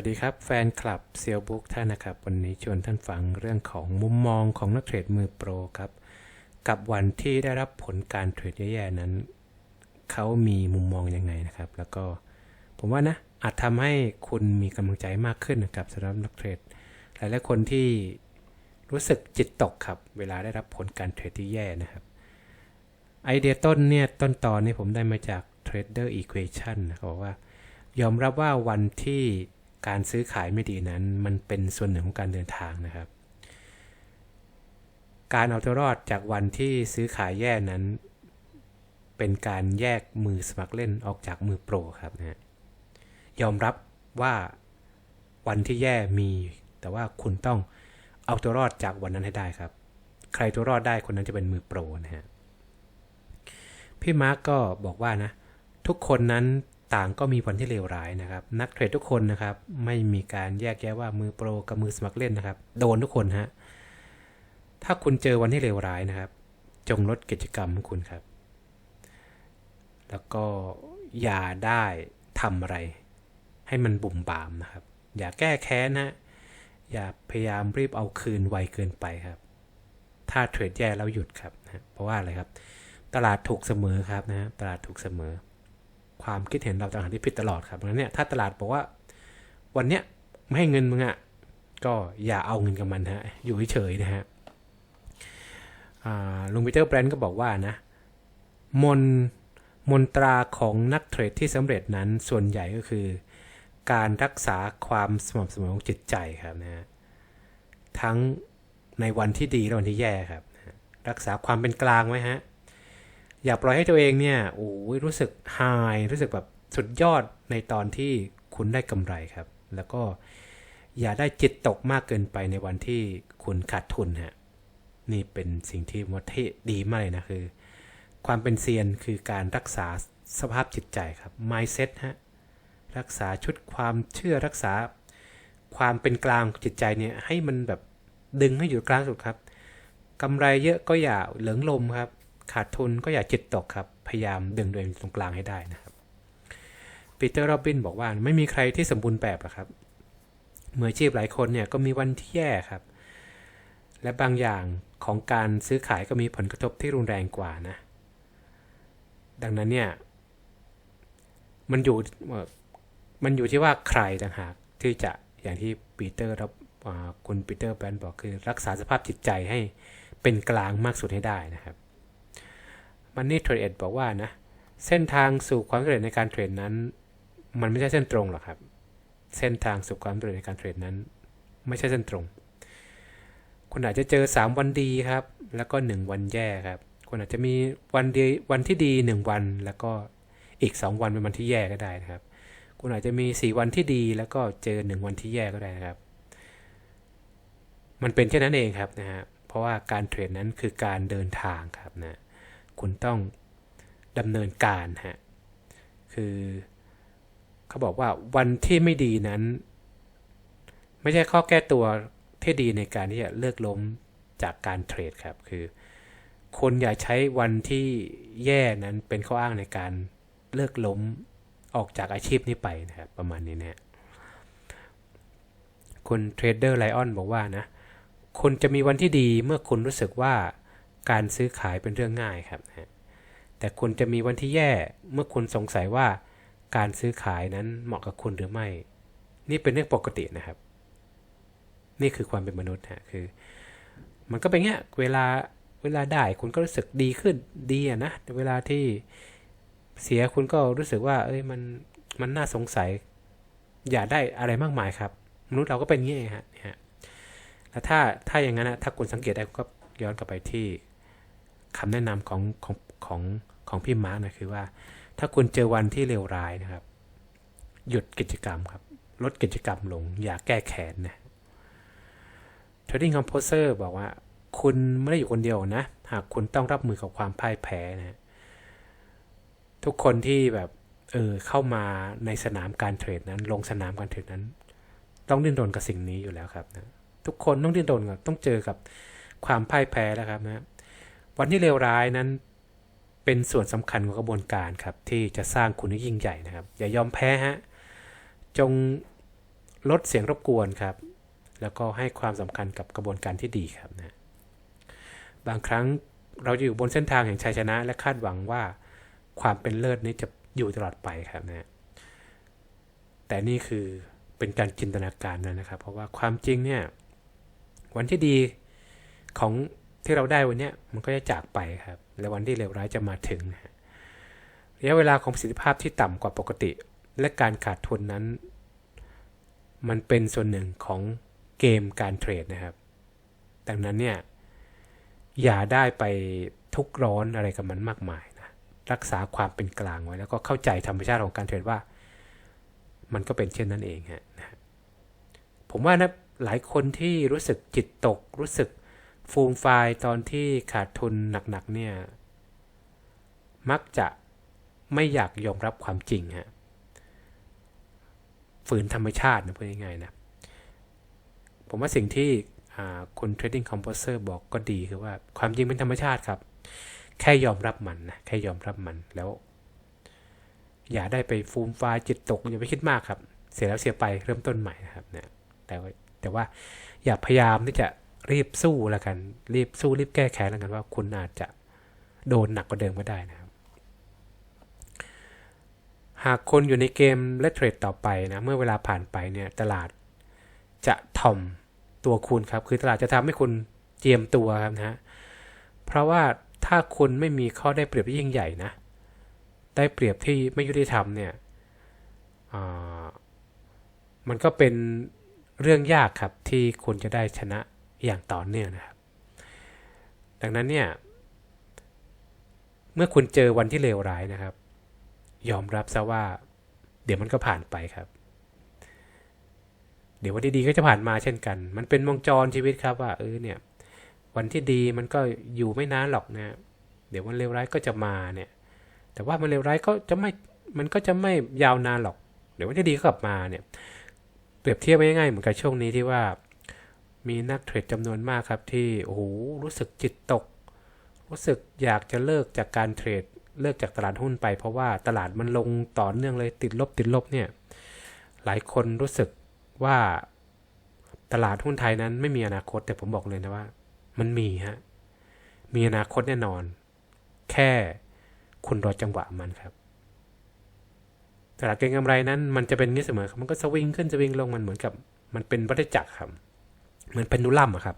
วัสดีครับ แฟนคลับเซียวบุ๊กท่านนะครับ วันนี้ชวนท่านฟังเรื่องของมุมมองของนักเทรดมือโปรครับ กับวันที่ได้รับผลการเทรดแย่ๆนั้น เขามีมุมมองยังไงนะครับ แล้วก็ผมว่านะ อาจทำให้คุณมีกำลังใจมากขึ้นนะครับสำหรับนักเทรดหลายๆคนที่รู้สึกจิตตกครับ เวลาได้รับผลการเทรดที่แย่นะครับ ไอเดียต้นเนี่ยต้นตอนนี้ผมได้มาจาก Trader Equation นะเขาบอกว่ายอมรับว่าวันที่ การซื้อขายไม่ดีนั้น มันเป็นส่วนหนึ่งของการเดินทางนะครับ การเอาตัวรอดจากวันที่ซื้อขายแย่นั้น เป็นการแยกมือสมัครเล่นออกจากมือโปรครับนะฮะยอมรับว่าวันที่แย่มี แต่ว่าคุณต้องเอาตัวรอดจากวันนั้นให้ได้ครับ ใครตัวรอดได้คนนั้นจะเป็นมือโปรนะฮะพี่มาร์กก็บอกว่านะ ทุกคนนั้น ต่างก็มีวันที่เลวร้ายนะครับ นักเทรดทุกคนนะครับ ไม่มีการแยกแยะว่ามือโปรกับมือสมัครเล่นนะครับ โดนทุกคนฮะถ้าคุณเจอวันที่เลวร้ายนะครับ จงลดกิจกรรมของคุณครับ แล้วก็อย่าได้ทำอะไร ให้มันบุ่มบามนะครับ อย่าแก้แค้นนะอย่าพยายามรีบเอาคืนไวเกินไปครับ ถ้าเทรดแย่แล้วหยุดครับนะเพราะว่าอะไรครับ ตลาดถูกเสมอครับนะตลาดถูกเสมอ ความคิดเห็นเราต่างหากที่ผิดตลอดครับดังนั้นเนี่ยถ้าตลาดบอกว่าวันเนี้ยไม่ให้เงินมึงอะ่ะก็อย่าเอาเงินกับมันฮะอยู่เฉยๆนะฮะลุงปีเตอร์แบรนด์ก็บอกว่านะมนมนตราของนักเทรดที่สำเร็จนั้นส่วนใหญ่ก็คือ การรักษาความสม่ำเสมอของจิตใจครับนะฮะทั้งในวันที่ดีและวันที่แย่ครับ รักษาความเป็นกลางไว้ฮะ อย่าปล่อยให้ตัวเองเนี่ยโอ้ยรู้สึกไฮรู้สึกแบบสุดยอดในตอนที่คุณได้กำไรครับ แล้วก็อย่าได้จิตตกมากเกินไปในวันที่คุณขาดทุนฮะนี่เป็นสิ่งที่มดเทดีมากเลยนะคือ ความเป็นเซียนคือการรักษาสภาพจิตใจครับ mindset ฮะรักษาชุดความเชื่อรักษาความเป็นกลางจิตใจเนี่ยให้มันแบบดึงให้อยู่กลางสุดครับกำไรเยอะก็อย่าเหลืองลมครับ ขาดทุนก็อย่าจิตตกครับ พยายามดึงตัวเองตรงกลางให้ได้นะครับปีเตอร์โรบินบอกว่าไม่มีใครที่สมบูรณ์แบบอกครับมืออาชีพหลายคนเนี่ยก็มีวันที่แย่ครับ และบางอย่างของการซื้อขายก็มีผลกระทบที่รุนแรงกว่านะ ดังนั้นเนี่ย มันอยู่มันอยู่ที่ว่าใครต่างหากที่จะอย่างที่ปีเตอร์รับคุณปีเตอร์แบนบอกคือรักษาสภาพจิตใจให้เป็นกลางมากสุดให้ได้นะครับ มันนี่เทรดบอกว่านะเส้นทางสู่ความสำเร็จในการเทรดนั้น มันไม่ใช่เส้นตรงหรอกครับ เส้นทางสู่ความสำเร็จในการเทรดนั้น ไม่ใช่เส้นตรง คุณอาจจะเจอ 3 วันดีครับ แล้วก็ 1 วันแย่ครับคุณอาจจะมีวันดีวันที่ดี 1 วันแล้วก็อีก 2 วันเป็นวันที่แย่ก็ได้นะครับ คุณอาจจะมี 4 วันที่ดี แล้วก็เจอ 1 วันที่แย่ก็ได้นะครับ มันเป็นแค่นั้นเองครับนะฮะเพราะว่าการเทรดนั้นคือการเดินทางครับนะ คุณต้องดำเนินการฮะ คือเขาบอกว่าวันที่ไม่ดีนั้น ไม่ใช่ข้อแก้ตัวที่ดีในการที่จะเลิกล้มจากการเทรดครับ คือ คนอย่าใช้วันที่แย่นั้นเป็นข้ออ้างในการเลิกล้มออกจากอาชีพนี้ไปนะครับ ประมาณนี้นะคุณเทรดเดอร์ไลออนบอกว่านะคุณจะมีวันที่ดีเมื่อคุณรู้สึกว่า การซื้อขายเป็นเรื่องง่ายครับ แต่คุณจะมีวันที่แย่เมื่อคุณสงสัยว่าการซื้อขายนั้นเหมาะกับคุณหรือไม่ นี่เป็นเรื่องปกตินะครับ นี่คือความเป็นมนุษย์ฮะคือ มันก็เป็นเงี้ยเวลาเวลาได้คุณก็รู้สึกดีขึ้นดีอะนะเวลาที่เสียคุณก็รู้สึกว่า เอ้ยมันมันน่าสงสัย อย่าได้อะไรมากมายครับ มนุษย์เราก็เป็นงี้ฮะเนี่ยแล้วถ้าถ้าอย่างนั้นนะถ้าคุณสังเกตได้ก็ย้อนกลับไปที่ คำแนะนำของของของของพี่มาร์กนะคือว่า ถ้าคุณเจอวันที่เลวร้ายนะครับ หยุดกิจกรรมครับ ลดกิจกรรมลง อย่าแก้แค้นนะ Trading Composer บอกว่า คุณไม่ได้อยู่คนเดียวนะ หากคุณต้องรับมือกับความพ่ายแพ้นะทุกคนที่แบบเออเข้ามาในสนามการเทรดนั้น ลงสนามการเทรดนั้น ต้องดิ้นรนกับสิ่งนี้อยู่แล้วครับนะทุกคนต้องดิ้นรนกับต้องเจอกับความพ่ายแพ้แล้วครับนะ วันที่เลวร้ายนั้นเป็นส่วนสำคัญของกระบวนการครับ ที่จะสร้างคุณให้ยิ่งใหญ่นะครับ อย่ายอมแพ้ฮะจงลดเสียงรบกวนครับ แล้วก็ให้ความสำคัญกับกระบวนการที่ดีครับนะบางครั้งเราจะอยู่บนเส้นทางแห่งชัยชนะ และคาดหวังว่าความเป็นเลิศนี้จะอยู่ตลอดไปครับนะแต่นี่คือเป็นการจินตนาการนะครับ เพราะว่าความจริงเนี่ยวันที่ดีของ ที่เราได้วันนี้มันก็จะจากไปครับ และวันที่เลวร้ายจะมาถึงระยะเวลาของประสิทธิภาพที่ต่ำกว่าปกติ และการขาดทุนนั้น มันเป็นส่วนหนึ่งของเกมการเทรดนะครับ ดังนั้นเนี่ยอย่าได้ไปทุกร้อนอะไรกับมันมากมายนะรักษาความเป็นกลางไว้ แล้วก็เข้าใจธรรมชาติของการเทรดว่า มันก็เป็นเช่นนั้นเองฮะนะผมว่านะหลายคนที่รู้สึกจิตตก รู้สึก ฟูมไฟายตอนที่ขาดทุนหนักๆเนี่ย มักจะไม่อยากยอมรับความจริงฮะฝืนธรรมชาตินะพูดง่ายๆนะ ผมว่าสิ่งที่คุณ Trading Composer บอกก็ดีคือว่าความจริงเป็นธรรมชาติครับ แค่ยอมรับมันนะแค่ยอมรับมันแล้ว อย่าได้ไปฟูมฟายจิตตก อย่าไปคิดมากครับ เสียแล้วเสียไปเริ่มต้นใหม่นะครับนะแต่แต่ว่าอย่าพยายามที่จะ รีบสู้แล้วกัน รีบสู้รีบแก้แค้นแล้วกันว่า คุณอาจจะโดนหนักกว่าเดิมก็ได้นะครับ หากคนอยู่ในเกมและเทรดต่อไปนะเมื่อเวลาผ่านไปเนี่ยตลาดจะทอมตัวคุณครับ คือตลาดจะทำให้คุณเจียมตัวครับนะฮะเพราะว่าถ้าคุณไม่มีข้อได้เปรียบที่ยิ่งใหญ่นะ ได้เปรียบที่ไม่ยุติธรรมเนี่ยมันก็เป็นเรื่องยากครับที่คุณจะได้ชนะ อย่างต่อเนื่องนะครับ ดังนั้นเนี่ย เมื่อคุณเจอวันที่เลวร้ายนะครับ ยอมรับซะว่า เดี๋ยวมันก็ผ่านไปครับ เดี๋ยววันที่ดีก็จะผ่านมาเช่นกัน มันเป็นวงจรชีวิตครับว่าเออเนี่ย วันที่ดีมันก็อยู่ไม่นานหรอกนะ เดี๋ยววันเลวร้ายก็จะมาเนี่ย แต่ว่ามันเลวร้ายก็จะไม่มันก็จะไม่ยาวนานหรอก เดี๋ยววันที่ดีก็กลับมาเนี่ย เปรียบเทียบง่ายๆเหมือนกับช่วงนี้ที่ว่า มีนักเทรดจำนวนมากครับที่โอ้โหรู้สึกจิตตก รู้สึกอยากจะเลิกจากการเทรดเลิกจากตลาดหุ้นไป เพราะว่าตลาดมันลงต่อเนื่องเลยติดลบติดลบเนี่ย หลายคนรู้สึกว่าตลาดหุ้นไทยนั้นไม่มีอนาคตแต่ผมบอกเลยนะว่า มันมีฮะมีอนาคตแน่นอน แค่คุณรอจังหวะมันครับตลาดเก็งกำไรนั้นมันจะเป็นงี้เสมอครับมันก็สวิงขึ้นสวิงลงมันเหมือนกับ มันเป็นวัฏจักรครับ เหมือนเพนดูลัมอะครับ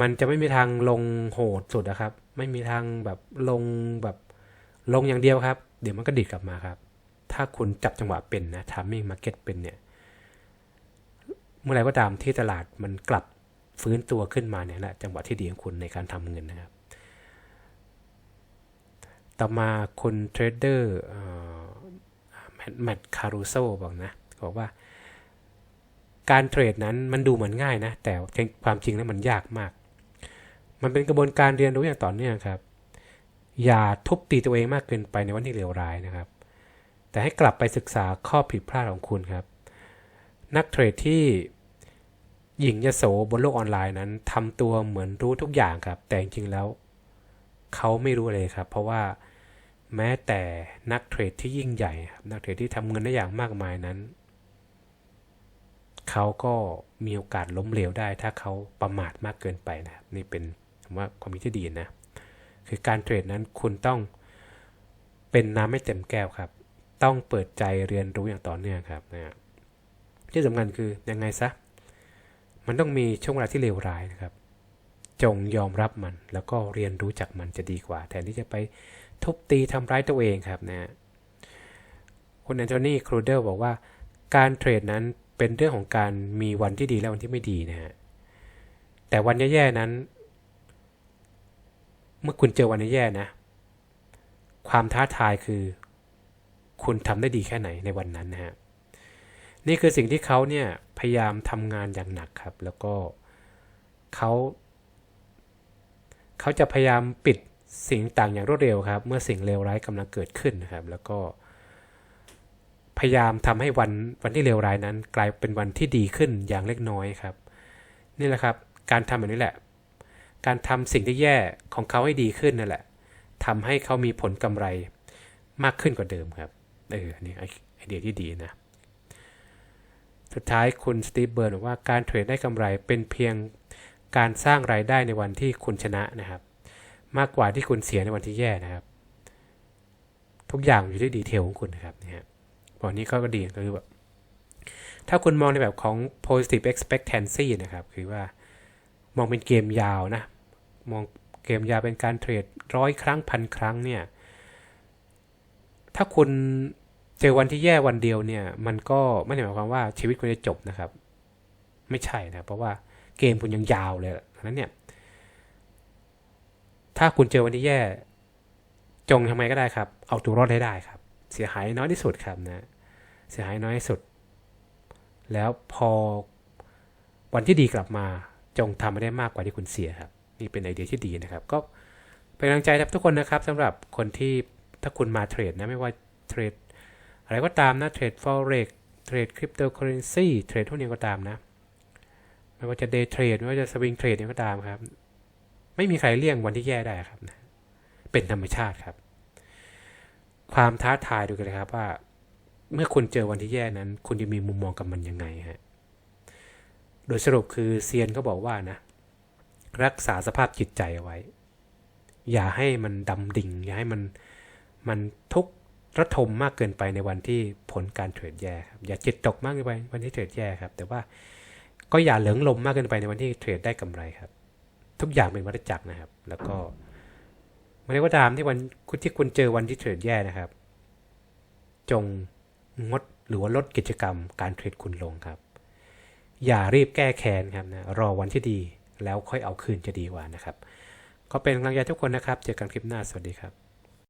มันจะไม่มีทางลงโหดสุดนะครับ ไม่มีทางแบบลงแบบลงอย่างเดียวครับ เดี๋ยวมันก็ดิดกลับมาครับ ถ้าคุณจับจังหวะเป็นนะทามมิ่งมาร์เก็ตเป็นเนี่ย เมื่อไรก็ตามที่ตลาดมันกลับฟื้นตัวขึ้นมาเนี่ยแหละจังหวะที่ดีของคุณในการทำเงินนะครับ ต่อมาคุณเทรดเดอร์แมทคารูโซบอกนะบอกว่า การเทรดนั้นมันดูเหมือนง่ายนะ แต่ความจริงแล้วมันยากมาก มันเป็นกระบวนการเรียนรู้อย่างต่อเนื่องครับ อย่าทุบตีตัวเองมากเกินไปในวันที่เลวร้ายนะครับ แต่ให้กลับไปศึกษาข้อผิดพลาดของคุณครับ นักเทรดที่หญิงยโสบนโลกออนไลน์นั้นทำตัวเหมือนรู้ทุกอย่างครับ แต่จริงๆแล้วเขาไม่รู้เลยครับ เพราะว่าแม้แต่นักเทรดที่ยิ่งใหญ่นักเทรดที่ทำเงินได้อย่างมากมายนั้น เขาก็มีโอกาสล้มเหลวได้ ถ้าเขาประมาทมากเกินไปนะครับนี่เป็นผมว่าความคิดที่ดีนะ คือการเทรดนั้นคุณต้องเป็นน้ำไม่เต็มแก้วครับ ต้องเปิดใจเรียนรู้อย่างต่อเนื่องครับนะที่สำคัญคือยังไงซะมันต้องมีช่วงเวลาที่เลวร้ายนะครับ จงยอมรับมัน แล้วก็เรียนรู้จากมันจะดีกว่า แทนที่จะไปทุบตีทำร้ายตัวเองครับนะคุณแอนโทนีครูเดอร์บอกว่าการเทรดนั้น เป็นเรื่องของการมีวันที่ดีและวันที่ไม่ดีนะฮะแต่วันแย่ๆนั้น เมื่อคุณเจอวันแย่ๆนะ ความท้าทายคือ คุณทำได้ดีแค่ไหนในวันนั้นนะฮะนี่คือสิ่งที่เขาเนี่ยพยายามทำงานอย่างหนักครับ แล้วก็เขาเขาจะพยายามปิดสิ่งต่างอย่างรวดเร็วครับ เมื่อสิ่งเลวร้ายกำลังเกิดขึ้นนะครับ แล้วก็ พยายามทำให้วันวันที่เลวร้ายนั้น กลายเป็นวันที่ดีขึ้นอย่างเล็กน้อยครับ นี่แหละครับ การทำแบบนี้แหละ การทำสิ่งที่แย่ของเขาให้ดีขึ้นนั่นแหละทำให้เขามีผลกำไรมากขึ้นกว่าเดิมครับ เออนี่ไอเดียที่ดีนะ สุดท้ายคุณสตีฟเบิร์นบอกว่าการเทรดได้กำไรเป็นเพียงการสร้างรายได้ในวันที่คุณชนะนะครับ มากกว่าที่คุณเสียในวันที่แย่นะครับ ทุกอย่างอยู่ที่ดีเทลของคุณนะครับนะฮะบ อกนี้ก็ดีก็คือแบบถ้าคุณมองในแบบของ positive expectancy นะครับ คือว่ามองเป็นเกมยาวนะ มองเกมยาวเป็นการเทรดร้อยครั้งพันครั้งเนี่ย ถ้าคุณเจอวันที่แย่วันเดียวเนี่ย มันก็ไม่ได้หมายความว่าชีวิตคุณจะจบนะครับ ไม่ใช่นะ เพราะว่าเกมคุณยังยาวเลยดังนั้นเนี่ย ถ้าคุณเจอวันที่แย่ จงทำไงก็ได้ครับ เอาตัวรอดให้ได้ครับ เสียหายน้อยที่สุดครับนะ เสียหายน้อยสุด แล้วพอวันที่ดีกลับมาจงทำให้ได้มากกว่าที่คุณเสียครับ นี่เป็นไอเดียที่ดีนะครับ ก็เป็นกำลังใจครับทุกคนนะครับสำหรับคนที่ถ้าคุณมาเทรดนะไม่ว่าเทรดอะไรก็ตามนะเทรด forex เทรดคริปโตเคอเรนซีเทรดทุกอย่างก็ตามนะ ไม่ว่าจะเดย์เทรดไม่ว่าจะสวิงเทรดเนี่ยก็ตามครับ ไม่มีใครเลี่ยงวันที่แย่ได้ครับนะเป็นธรรมชาติครับ ความท้าทายดูกันเลยครับว่า เมื่อคุณเจอวันที่แย่นั้น คุณจะมีมุมมองกับมันยังไงฮะ โดยสรุปคือเซียนก็บอกว่านะ รักษาสภาพจิตใจเอาไว้ อย่าให้มันดำดิ่ง อย่าให้มันมันทุกข์ระทมมากเกินไปในวันที่ผลการเทรดแย่ครับอย่าจิตตกมากเกินไปวันที่เทรดแย่ครับ แต่ว่าก็อย่าเหลิงลมมากเกินไปในวันที่เทรดได้กำไรครับ ทุกอย่างเป็นวัฏจักรนะครับ แล้วก็เมื่อไรก็ตามที่วันคุณที่คุณเจอวันที่เทรดแย่นะครับ จง งดหรือว่าลดกิจกรรมการเทรดคุณลงครับ อย่ารีบแก้แค้นครับนะรอวันที่ดีแล้วค่อยเอาคืนจะดีกว่านะครับ ก็เป็นกำลังใจทุกคนนะครับ เจอกันคลิปหน้าสวัสดีครับ